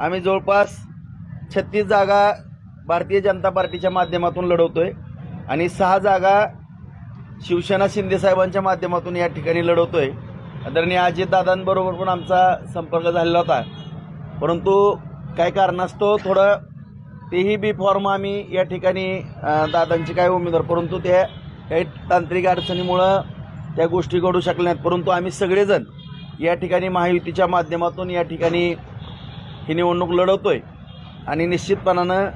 आम्ही जवळपास छत्तीस जागा भारतीय जनता पार्टीच्या माध्यमातून लढवतोय आणि सहा जागा शिवसेना शिंदेसाहेबांच्या माध्यमातून या ठिकाणी लढवतोय. आदरणीय अजितदादांबरोबर पण आमचा संपर्क झालेला होता. परंतु काय कारणास्तव थोडं तेही बी फॉर्म आम्ही या ठिकाणी दादांची काय उमेदवार परंतु त्या काही तांत्रिक अडचणीमुळं त्या गोष्टी घडू शकल्या नाहीत. परंतु आम्ही सगळेजण या ठिकाणी महायुतीच्या माध्यमातून या ठिकाणी ही निवडणूक लढवतो आहे आणि निश्चितपणानं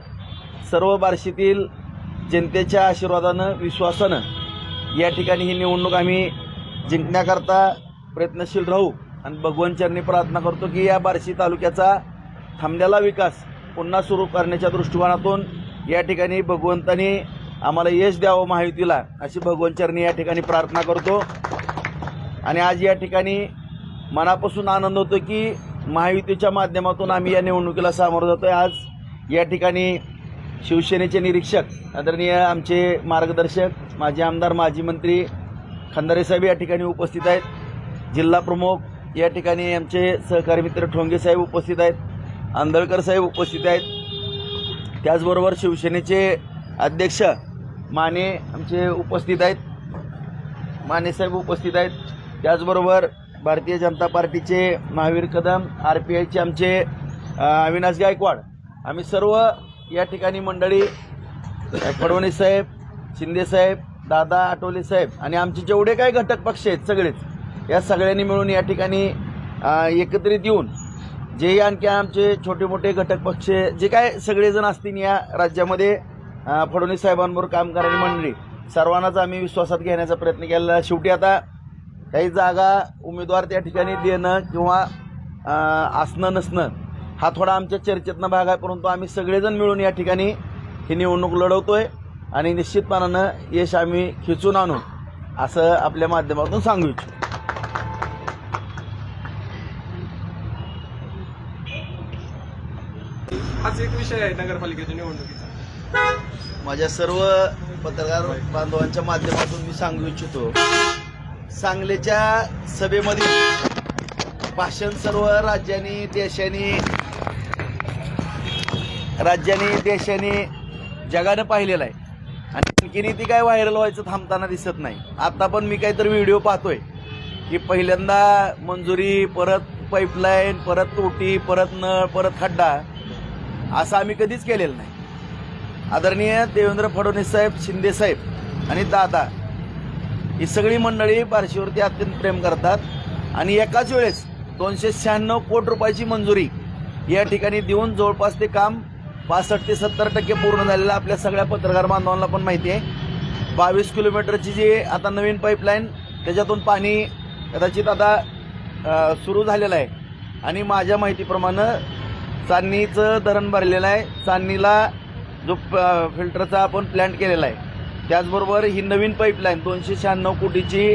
सर्व बार्शीतील जनतेच्या आशीर्वादानं विश्वासानं या ठिकाणी ही निवडणूक आम्ही जिंकण्याकरता प्रयत्नशील राहू. आणि भगवंतचरणी प्रार्थना करतो की या बार्शी तालुक्याचा थांबलेला विकास पुन्हा सुरू करण्याच्या दृष्टिकोनातून या ठिकाणी भगवंतानी आम्हाला यश द्यावं महायुतीला अशी भगवंतचरणी या ठिकाणी प्रार्थना करतो. आणि आज या ठिकाणी मनापासून आनंद होतो की महायुतीच्या माध्यमातून आम्ही या निवडणुकीला सामोरं जातोय. आज या ठिकाणी शिवसेनेचे निरीक्षक आदरणीय आमचे मार्गदर्शक माजी आमदार माजी मंत्री खंदारे साहेब या ठिकाणी उपस्थित आहेत. जिल्हा प्रमुख या ठिकाणी आमचे सहकारी मित्र ठोंगे साहेब उपस्थित आहेत. आंदळकर साहेब उपस्थित आहेत. त्याचबरोबर शिवसेनेचे अध्यक्ष माने आमचे उपस्थित आहेत. माने साहेब उपस्थित आहेत. त्याचबरोबर भारतीय जनता पार्टीचे महावीर कदम आर पी आयचे आमचे अविनाश गायकवाड. आम्ही सर्व या ठिकाणी मंडळी अ, फडणवीस साहेब शिंदे साहेब दादा आठवले साहेब आणि आमचे जेवढे काही घटक पक्ष आहेत सगळेच या सगळ्यांनी मिळून या ठिकाणी एकत्रित येऊन जे आणखी आमचे छोटे मोठे घटक पक्ष जे काय सगळेजण असतील या राज्यामध्ये फडणवीस साहेबांबरोबर काम करणारी मंडळी सर्वांनाच आम्ही विश्वासात घेण्याचा प्रयत्न केला शेवटी आता काही जागा उमेदवार त्या ठिकाणी देणं किंवा असणं नसणं हा थोडा आमच्या चर्चेतनं भाग आहे. परंतु आम्ही सगळेजण मिळून या ठिकाणी ही निवडणूक लढवतोय आणि निश्चितपणानं यश आम्ही खिचून आणू असं आपल्या माध्यमातून सांगू इच्छितो. हाच एक विषय आहे नगरपालिकेच्या निवडणुकीचा. माझ्या सर्व पत्रकार बांधवांच्या माध्यमातून मी सांगू इच्छितो सांगलीच्या सभेमध्ये भाषण सर्व राज्यांनी देशांनी राज्यांनी देशांनी जगानं पाहिलेलं आहे. आणि आणखीन ती काय व्हायरल व्हायचं थांबताना दिसत नाही. आता पण मी काहीतरी व्हिडिओ पाहतोय की पहिल्यांदा मंजुरी परत पाईपलाईन परत तोटी परत नळ परत खड्डा असं आम्ही कधीच केलेलं नाही. आदरणीय देवेंद्र फडणवीस साहेब शिंदे साहेब आणि दादा ही सगळी मंडळी बार्शीवरती अत्यंत प्रेम करतात. आणि एकाच वेळेस दोनशे शहाण्णव कोटी रुपयाची मंजुरी या ठिकाणी देऊन जवळपास ते काम पासष्ट ते सत्तर टक्के पूर्ण झालेलं आपल्या सगळ्या पत्रकार बांधवांना पण माहिती आहे. बावीस किलोमीटरची जी आता नवीन पाईपलाईन त्याच्यातून पाणी कदाचित आता सुरू झालेलं आहे. आणि माझ्या माहितीप्रमाणे चांदणीचं धरण भरलेलं आहे. चांदणीला जो प- फिल्टरचा आपण प्लॅन्ट केलेला आहे. त्याचबरोबर ही नवीन पाईपलाईन दोनशे शहाण्णव कोटीची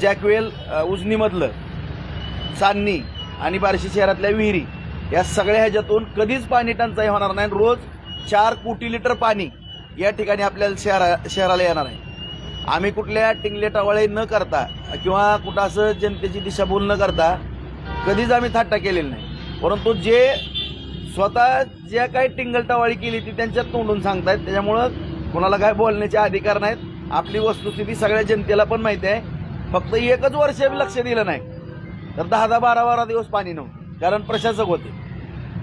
जॅकवेल उजनीमधलं चांदणी आणि बार्शी शहरातल्या विहिरी या सगळ्या ह्याच्यातून कधीच पाणी टंचाई होणार नाही रोज चार कोटी लिटर पाणी या ठिकाणी आपल्याला शहरा शहराला येणार आहे. आम्ही कुठल्या टिंगले टवाळे न करता किंवा कुठं असं जनतेची दिशाभूल न करता कधीच आम्ही थाट्टा केलेली नाही. परंतु जे स्वतः ज्या काही टिंगल टवाळी केली ती त्यांच्यात तोंडून सांगतायत. त्याच्यामुळं कुणाला काय बोलण्याचे अधिकार नाहीत. आपली वस्तुस्थिती सगळ्या जनतेला पण माहिती आहे. फक्त एकच वर्ष लक्ष दिलं नाही. तर दहा दहा बारा बारा दिवस पाणी नव्हतं. कारण प्रशासक होते.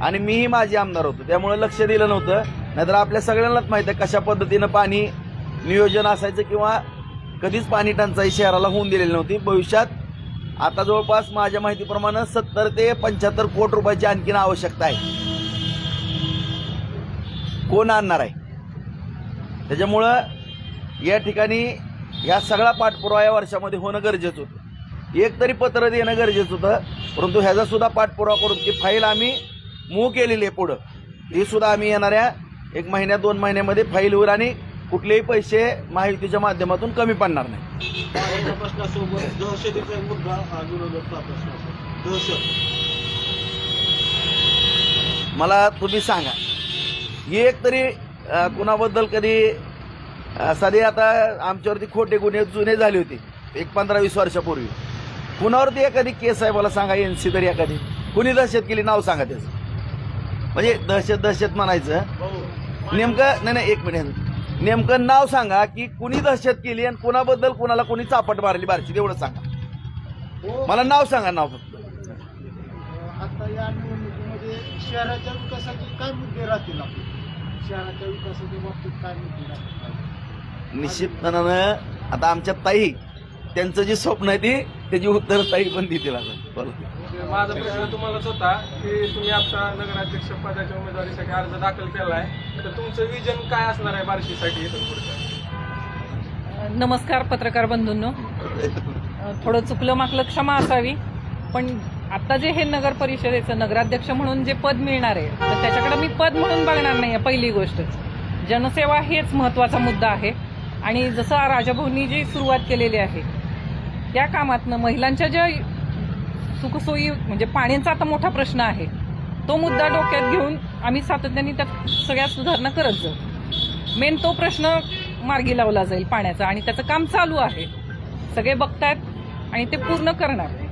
आणि मीही माझे आमदार होतो. त्यामुळे लक्ष दिलं नव्हतं. नाहीतर आपल्या सगळ्यांनाच माहिती आहे कशा पद्धतीनं पाणी नियोजन असायचं किंवा कधीच पाणी टंचाई शहराला होऊन दिलेली नव्हती. भविष्यात आता जवळपास माझ्या माहितीप्रमाणे सत्तर ते पंच्याहत्तर कोटी रुपयाची आणखीन आवश्यकता आहे. कोण आणणार आहे? त्याच्यामुळं या ठिकाणी या सगळा पाठपुरावा या वर्षामध्ये होणं गरजेचं होतं. एक तरी पत्र देणं गरजेचं होतं परंतु ह्याचा सुद्धा पाठपुरावा करून ती फाईल आम्ही मूव केलेली आहे पुढं. ही सुद्धा आम्ही येणाऱ्या एक महिन्या दोन महिन्यामध्ये फाईल होईल आणि कुठलेही पैसे महायुतीच्या माध्यमातून कमी पडणार नाही. मला तुम्ही सांगा ही एक तरी कुणाबद्दल कधी अ, साधे आता आमच्यावरती खोटे गुन्हे जुने झाले होते एक पंधरा वीस वर्षापूर्वी. कुणावरती एखादी केस आहे मला सांगा एन सी तरी एखादी. कुणी दहशत केली नाव सांगा त्याचं. म्हणजे दहशत दहशत म्हणायचं. नेमकं नाही नाही एक मिनिट. नेमकं नाव सांगा की कुणी दहशत केली आणि कुणाबद्दल कुणाला कोणी चापट मारली बारची एवढं सांगा. मला नाव सांगा नाव फक्त. आता या निवडणुकीमध्ये शहराच्या विकासाचे काय मुद्दे राहतील आपले? शहराच्या विकासाच्या बाबतीत काय राहतील निश्चितपणानं आता आमच्या ताई त्यांचं जे स्वप्न आहे ते त्याची उत्तर ताई पण देतील आता. माझा प्रश्न तुम्हालाच होता की तुम्ही आता नगराध्यक्ष पदाच्या उमेदवारीसाठी अर्ज दाखल केला आहे तर तुमचं विजन काय असणार आहे बार्शीसाठी नमस्कार पत्रकार बंधूंनो. थोडं चुकलं मागलं क्षमा असावी पण आता जे हे नगर परिषदेचं नगराध्यक्ष म्हणून जे पद मिळणार आहे तर त्याच्याकडे मी पद म्हणून बघणार नाही आहे पहिली गोष्ट. जनसेवा हेच महत्त्वाचा मुद्दा आहे. आणि जसं राजभवनी जी सुरुवात केलेली आहे त्या कामातनं महिलांच्या ज्या सुखसोयी म्हणजे पाण्याचा आता मोठा प्रश्न आहे तो मुद्दा डोक्यात घेऊन आम्ही सातत्याने त्यात सगळ्या सुधारणा करत जाऊ. मेन तो प्रश्न मार्गी लावला जाईल पाण्याचा. आणि त्याचं काम चालू आहे. सगळे बघतायत आणि ते पूर्ण करणार.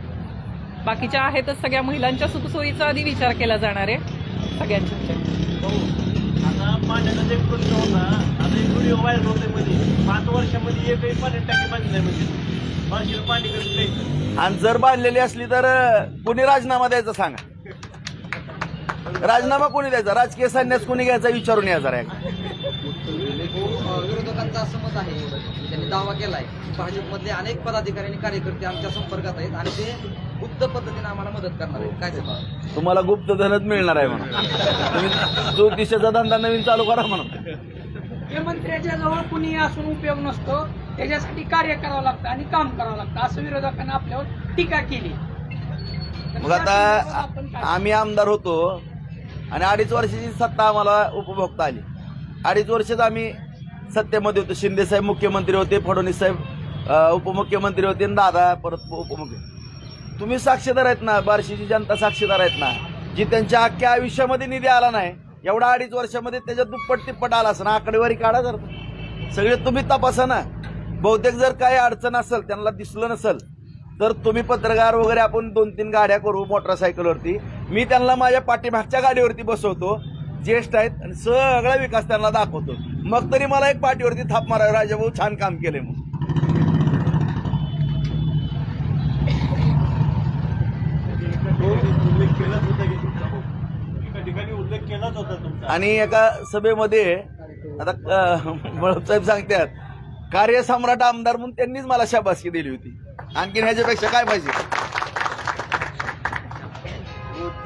बाकीच्या आहेतच सगळ्या महिलांच्या सुखसोयीचा आधी विचार केला जाणार आहे. सगळ्यांच्या आता पाण्याचा जे प्रश्न होता आता एक व्हिडिओ व्हायरल होते मध्ये. पाच वर्षामध्ये एकही पाणी टाकी बांधली नाही म्हणजे. बार्शीला पाणी कसं आणि जर बांधलेली असली तर कुणी राजीनामा द्यायचा सांगा. राजीनामा कोणी द्यायचा? राजकीय संन्यास कोणी घ्यायचा विचारून या जरा. विरोधकांचं असं मत आहे त्यांनी दावा केलाय भाजपमधले अनेक पदाधिकारी आणि कार्यकर्ते आमच्या संपर्कात आहेत आणि ते गुप्त पद्धतीने आम्हाला मदत करणार आहेत काय सांगा तुम्हाला गुप्त धनच मिळणार आहे म्हणून तुम्ही ज्योतिषाचा धंदा नवीन चालू करा म्हणून हे मंत्र्याच्या जवळ कुणी असून उपयोग नसतो. त्याच्यासाठी कार्य करावं लागतं आणि काम करावं लागतं. असं विरोधकांना आपल्यावर टीका केली. तर मग आता संदर्भात आपण काय- आम्ही आमदार होतो आणि अडीच वर्षाची सत्ता आम्हाला उपभोगता आली. अडीच वर्षच आम्ही सत्तेमध्ये होतो. शिंदे साहेब मुख्यमंत्री होते फडणवीस साहेब अं, उपमुख्यमंत्री होते आणि दादा परत उपमुख्य तुम्ही साक्षीदार आहेत ना बार्शीची जनता साक्षीदार आहेत ना जी त्यांच्या अख्ख्या आयुष्यामध्ये निधी आला नाही एवढा अडीच वर्षामध्ये त्याच्यात दुप्पट तिप्पट आला असं ना आकडेवारी काढा जर. सगळे तुम्ही तपासा ना. बहुतेक जर काही अडचण असेल त्यांना दिसलं नसेल तर तुम्ही पत्रकार वगैरे आपण दोन तीन गाड्या करू मोटरसायकलवरती. मी त्यांना माझ्या पाठीमागच्या गाडीवरती बसवतो ज्येष्ठ आहेत आणि सगळा विकास त्यांना दाखवतो. मग तरी मला एक पाठीवरती थाप मारावी राजाभाऊ छान काम केले मग उल्लेख केलाच होता की तुमचा भाऊ. एका ठिकाणी उल्लेख केलाच होता तुमचा. आणि एका सभेमध्ये आता मळप साहेब सांगतात कार्यसम्राट आमदार म्हणून त्यांनीच मला शाबासकी दिली होती. आणखीन ह्याच्यापेक्षा काय पाहिजे?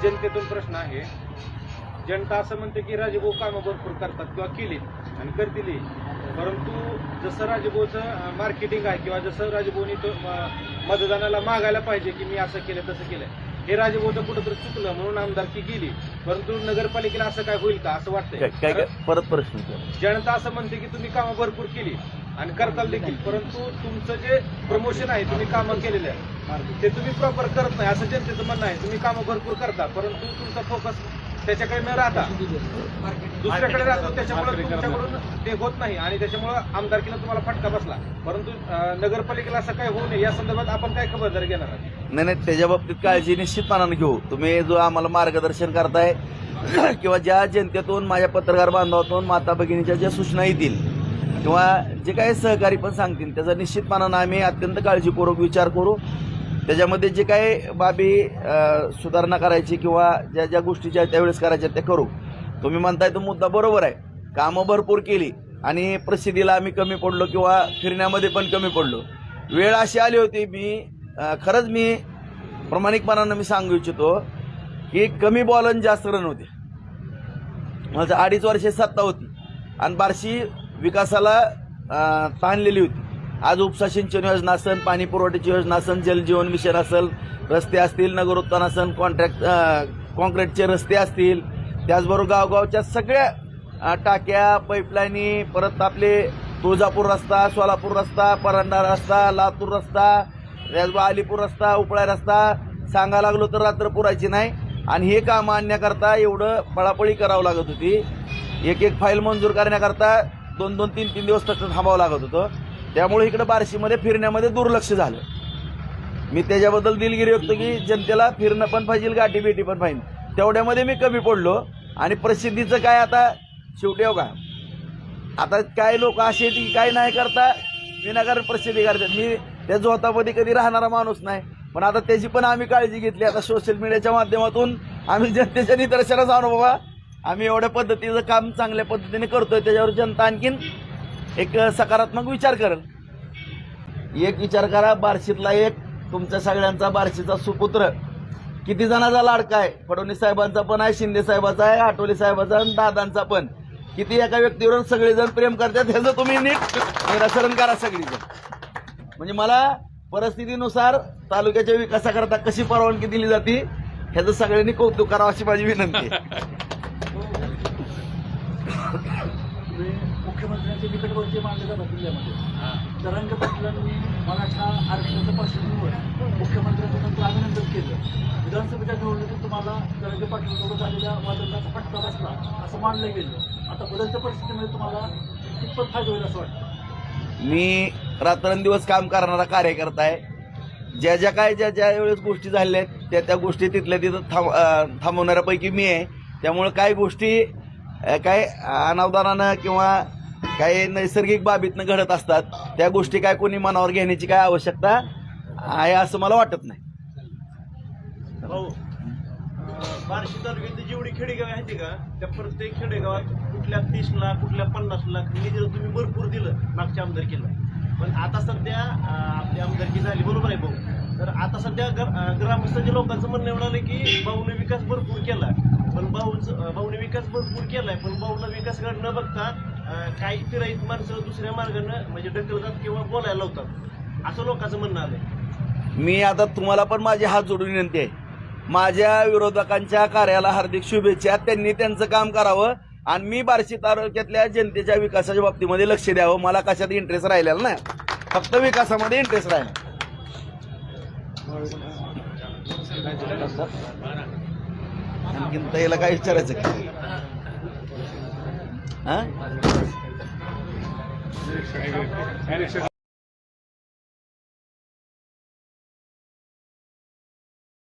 जनतेतून प्रश्न आहे. जनता असं म्हणते की राजभाऊ कामं भरपूर करतात किंवा केली आणि करतील. परंतु जसं राजभाऊचं मार्केटिंग आहे किंवा जसं राजभाऊनी मतदानाला मागायला पाहिजे की मी असं केलं तसं केलं हे राजभाऊचं कुठंतरी चुकलं म्हणून आमदारकी गेली. परंतु नगरपालिकेला असं काय होईल का? असं काय वाटतंय. काय काय परत प्रश्न विचारा. जनता असं म्हणते की तुम्ही कामं भरपूर केली आणि करताल देखील. परंतु तुमचं जे प्रमोशन आहे तुम्ही कामं केलेले आहे. ते तुम्ही प्रॉपर करत नाही असं जनतेचं म्हणणं आहे. तुम्ही कामं भरपूर करता परंतु तुमचा फोकस त्याच्याकडे न राहता. दुसऱ्याकडे राहतो त्याच्यामुळे तुमच्याकडून ते होत नाही. आणि त्याच्यामुळे आमदारकीला तुम्हाला फटका बसला. परंतु नगरपालिकेला असं काय होऊ नये या संदर्भात आपण काय खबरदारी घेणार आहात? नाही नाही त्याच्या बाबतीत काळजी निश्चितपणाने घेऊ. तुम्ही जो आम्हाला मार्गदर्शन करताय किंवा ज्या जनतेतून माझ्या पत्रकार बांधवातून माता भगिनीच्या ज्या सूचना येतील किंवा जे काही सहकारी पण सांगतील त्याचा निश्चितपणानं आम्ही अत्यंत काळजीपूर्वक विचार करू. त्याच्यामध्ये जे काही बाबी सुधारणा करायची किंवा ज्या ज्या गोष्टी ज्या त्यावेळेस करायच्या त्या करू. तुम्ही म्हणताय तो मुद्दा बरोबर आहे. कामं भरपूर केली आणि प्रसिद्धीला आम्ही कमी पडलो किंवा फिरण्यामध्ये पण कमी पडलो. वेळ अशी आली होती मी खरंच मी प्रामाणिकपणानं मी सांगू इच्छितो की कमी बॉल आणि जास्त रन होते. माझं अडीच वर्षे सत्ता होती आणि बारशी विकासाला ताणलेली होती. आज उपसा सिंचन योजना असेल पाणी पुरवठ्याची योजना असेल जलजीवन मिशन असेल रस्ते असतील नगरोत्थान असेल कॉन्ट्रॅक्ट कॉन्क्रीटचे रस्ते असतील त्याचबरोबर गावगावच्या सगळ्या टाक्या पाईपलाईनी परत आपले तुळजापूर रस्ता सोलापूर रस्ता परांडा रस्ता लातूर रस्ता त्याचबरोबर अलीपूर रस्ता उपळा रस्ता सांगा लागलो तर रात्र पुरायची नाही. आणि हे काम आणण्याकरता एवढं पळापळी करावं लागत होती. एक एक फाईल मंजूर करण्याकरता दोन दोन तीन तीन दिवस तसं थांबावं लागत होतं. त्यामुळे इकडं बार्शीमध्ये फिरण्यामध्ये दुर्लक्ष झालं. मी त्याच्याबद्दल दिलगिरी व्यक्त की जनतेला फिरणं पण पाहिजे गाठी भेटी पण पाहिजे. तेवढ्यामध्ये मी कमी पडलो आणि प्रसिद्धीचं काय आता शेवटी हो का? आता काय लोक असे आहेत की काय नाही करता विनाकारण प्रसिद्धी करतात. मी त्या जोतामध्ये कधी राहणारा माणूस नाही पण आता त्याची पण आम्ही काळजी घेतली. आता सोशल मीडियाच्या माध्यमातून आम्ही जनतेच्या निदर्शनास आणू बाबा. आम्ही एवढ्या पद्धतीचं काम चांगल्या पद्धतीने करतोय त्याच्यावर जनता आणखीन एक सकारात्मक विचार करेल. एक विचार करा बार्शीतला एक तुमच्या सगळ्यांचा बार्शीचा सुपुत्र. किती जणाचा लाडका आहे? फडणवीस साहेबांचा पण आहे शिंदे साहेबाचा आहे आठवले साहेबाचा आणि दादांचा पण. किती एका व्यक्तीवर सगळेजण प्रेम करतात ह्याचं तुम्ही नीट निरासरण करा सगळीजण. म्हणजे मला परिस्थितीनुसार तालुक्याच्या विकासाकरता कशी परवानगी दिली जाते ह्याचं सगळ्यांनी कौतुक करावं अशी माझी विनंती मुख्यमंत्र्यांचे निकटवर्तीय मानले जातात जिल्ह्यामध्ये तरंग पाटलांनी मराठा आरक्षणाच्या पार्श्वभूमीवर मुख्यमंत्र्यांचं नंतर अभिनंदन केलं. विधानसभेच्या निवडणुकीत तुम्हाला तरंग पाटलांसोबत झालेल्या वादळाचा फटका बसला असं मानलं गेलं. आता बदलत्या परिस्थितीमध्ये तुम्हाला कितपत फायदा होईल असं वाटतं? मी रात्रंदिवस काम करणारा कार्यकर्ता आहे. ज्या ज्या काय ज्या ज्या वेळेस गोष्टी झालेल्या आहेत त्या त्या गोष्टी तिथल्या तिथं थांब थांबवणाऱ्यापैकी मी आहे. त्यामुळे काही गोष्टी काय अनावधानानं किंवा काही नैसर्गिक बाबीतनं घडत असतात त्या गोष्टी काय कोणी मनावर घेण्याची काय आवश्यकता आहे असं मला वाटत नाही. भाऊ बार्शी तालुक्यातली जेवढी खेडेगाव आहेत का त्या प्रत्येक खेडेगावात कुठल्या तीस लाख कुठल्या पन्नास लाख निधी तुम्ही भरपूर दिलं मागच्या आमदारकीला. पण आता सध्या आपली आमदारकी झाली बरोबर आहे भाऊ. तर आता सध्या ग्रामस्थांच्या लोकांचं म्हणणं एवढं आलं की भाऊने विकास भरपूर केला. पण भाऊचं भाऊने विकास भरपूर केलाय पण भाऊला विकासकडे न बघता काही फिराईत माणसं दुसऱ्या मार्गानं म्हणजे ढकलतात किंवा बोलायला लावतात. असं लोकांचं म्हणणं आलंय. मी आता तुम्हाला पण माझे हात जोडून विनंती आहे. माझ्या विरोधकांच्या कार्याला हार्दिक शुभेच्छा. त्यांनी त्यांचं काम करावं आणि मी बार्शी तालुक्यातल्या जनतेच्या विकासाच्या बाबतीमध्ये लक्ष द्यावं. मला कशात इंटरेस्ट राहिलेला नाही. फक्त विकासामध्ये इंटरेस्ट राहिला. आणखीन त्याला काय विचारायचं? का? हा